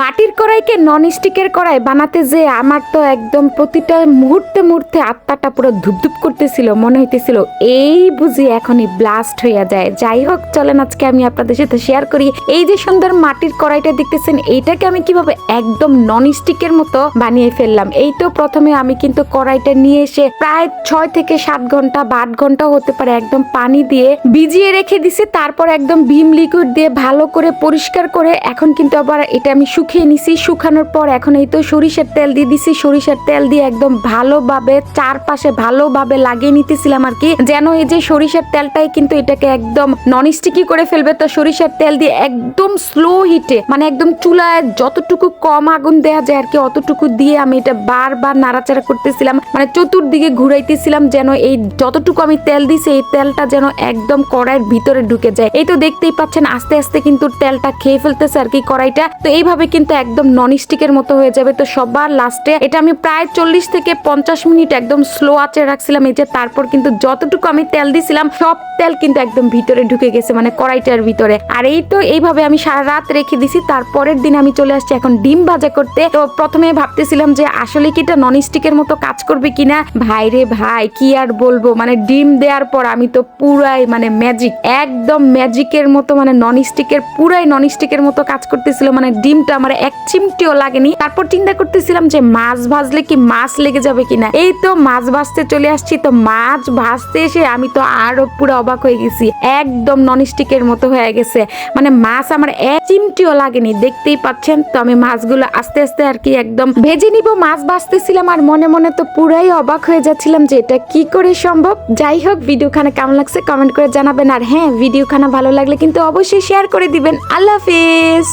মাটির কড়াইকে নন স্টিকের কড়াই বানাতে যে আমার তো একদম প্রতিটা মুহূর্তে মুহূর্তে আত্মাটা পুরো ধুপধুপ করতেছিল, মনে হইতেছিল, এই বুঝি এখনই ব্লাস্ট হইয়া যায়। যাই হোক, চলেন আজকে আমি আপনাদের সাথে শেয়ার করি। এই যে সুন্দর মাটির কড়াইটা দেখতেছেন, এইটাকে আমি কীভাবে একদম নন স্টিকের মতো বানিয়ে ফেললাম? এই তো প্রথমে আমি কিন্তু কড়াইটা নিয়ে এসে প্রায় ছয় থেকে সাত ঘণ্টা বা আট ঘণ্টা হতে পারে একদম পানি দিয়ে ভিজিয়ে রেখে দিছি। তারপর একদম ভীম লিকুইড দিয়ে ভালো করে পরিষ্কার করে এখন কিন্তু আবার এটা আমি শুকিয়ে নিছি, শুকানোর পর এখন এই তো সরিষার তেল দিয়ে দিছি। সরিষার তেল দিয়ে একদম ভালোভাবে, চারপাশে ভালোভাবে লাগিয়ে নিতেছিলাম আর কি। যেন এই যে সরিষার তেলটাই কিন্তু এটাকে একদম নন স্টিকি করে ফেলবে, তো সরিষার তেল দিয়ে একদম স্লো হিটে মানে একদম চুলায় যতটুকু কম আগুন দেওয়া যায় আর কি, অতটুকু দিয়ে আমি এটা বারবার নাড়াচাড়া করতেছিলাম। মানে চতুর্দিকে ঘুরাইতেছিলাম যেন এই যতটুকু আমি তেল দিছি, এই তেলটা যেন একদম কড়াইয়ের ভিতরে ঢুকে যায়। এই তো দেখতেই পাচ্ছেন, আস্তে আস্তে কিন্তু তেলটা খেয়ে ফেলতেছে আর কি কড়াইটা। তো এইভাবে কিন্তু একদম নন স্টিকের মতো হয়ে যাবে। তো সবার লাস্টে এটা আমি প্রায় চল্লিশ থেকে পঞ্চাশ মিনিট একদম স্লো আঁচে রাখছিলাম। এই যে তারপর কিন্তু যতটুকু আমি তেল দিছিলাম, সব তেল কিন্তু একদম ভিতরে ঢুকে গেছে মানে কড়াইটার ভিতরে। আর এই তো এইভাবে আমি সারা রাত রেখে দিছি। তারপরের দিন আমি চলে আসছি এখন ডিম ভাজা করতে। তো প্রথমে ভাবতেছিলাম যে আসলে কি এটা নন স্টিকের মতো কাজ করবে কিনা? ভাই রে ভাই, কি আর বলব? মানে ডিম দেওয়ার পর আমি তো পুরাই মানে ম্যাজিক একদম ম্যাজিকের মতো মানে নন স্টিকের পুরাই নন স্টিকের মতো কাজ করতেছিল। মানে ডিমটা আমার এক চিমটিও লাগেনি। তারপর চিন্তা করতেছিলাম যে মাছ ভাজলে কি মাছ লেগে যাবে কিনা। এই তো মাছ ভাজতে চলে আসছি, তো মাছ ভাজতে এসে আমি তো আরও পুরো অবাক হয়ে গেছি। একদম নন স্টিকের মতো হয়ে গেছে। মানে মাছ আমার এক চিমটিও লাগেনি, দেখতেই পাচ্ছেন? তো আমি মাছগুলো আস্তে আস্তে আর কি একদম ভেজে নিব। মাছ ভাজতেছিলাম আর মনে মনে তো পুরাই অবাক হয়ে যাচ্ছিলাম যে এটা কি করে সম্ভব? যাই হোক, ভিডিওখানে কেমন লাগছে কমেন্ট করে জানাবেন। আর হ্যাঁ ভিডিওখানা ভালো লাগলে কিন্তু অবশ্যই শেয়ার করে দিবেন। আল্লাহ হাফিজ!